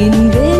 என்